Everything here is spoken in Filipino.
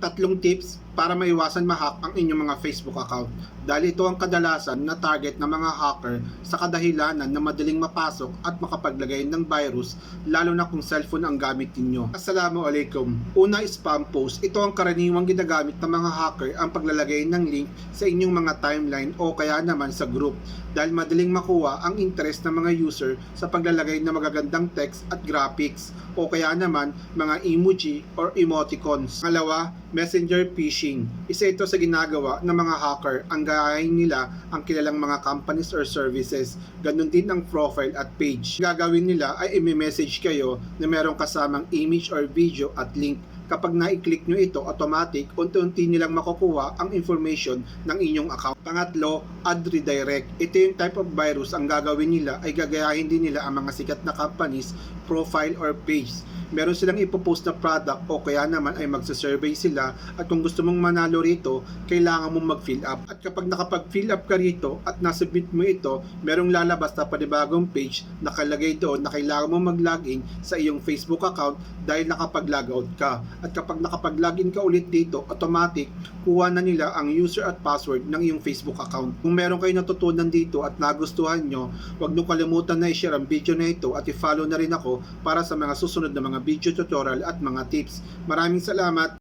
Tatlong tips para maiwasan mahack ang inyong mga Facebook account. Dahil ito ang kadalasan na target ng mga hacker sa kadahilanan na madaling mapasok at makapaglagay ng virus lalo na kung cellphone ang gamit ninyo. Assalamualaikum. Una spam post. Ito ang karaniwang ginagamit ng mga hacker ang paglalagay ng link sa inyong mga timeline o kaya naman sa group dahil madaling makuha ang interest ng mga user sa paglalagay ng magagandang text at graphics o kaya naman mga emoji or emoticons. Pangalawa, messenger phishing. Isa ito sa ginagawa ng mga hacker ang gayahin nila ang kilalang mga companies or services. Ganon din ang profile at page. Gagawin nila ay i-message kayo na merong kasamang image or video at link kapag na-click nyo ito, automatic, unti-unti nilang makukuha ang information ng inyong account. Pangatlo, ad redirect. Ito yung type of virus ang gagawin nila ay gagayahin din nila ang mga sikat na companies, profile or page. Meron silang ipopost na product o kaya naman ay magsasurvey sila at kung gusto mong manalo rito, kailangan mong mag-fill up. At kapag nakapag-fill up ka rito at nasubmit mo ito, merong lalabas na panibagong page nakalagay doon na kailangan mong mag-login sa iyong Facebook account dahil nakapag-logout ka. At kapag nakapag-login ka ulit dito, automatic, kuha na nila ang user at password ng iyong Facebook account. Kung meron kayo natutunan dito at nagustuhan nyo, huwag nyo kalimutan na i-share ang video na ito at i-follow na rin ako para sa mga susunod na mga video tutorial at mga tips. Maraming salamat!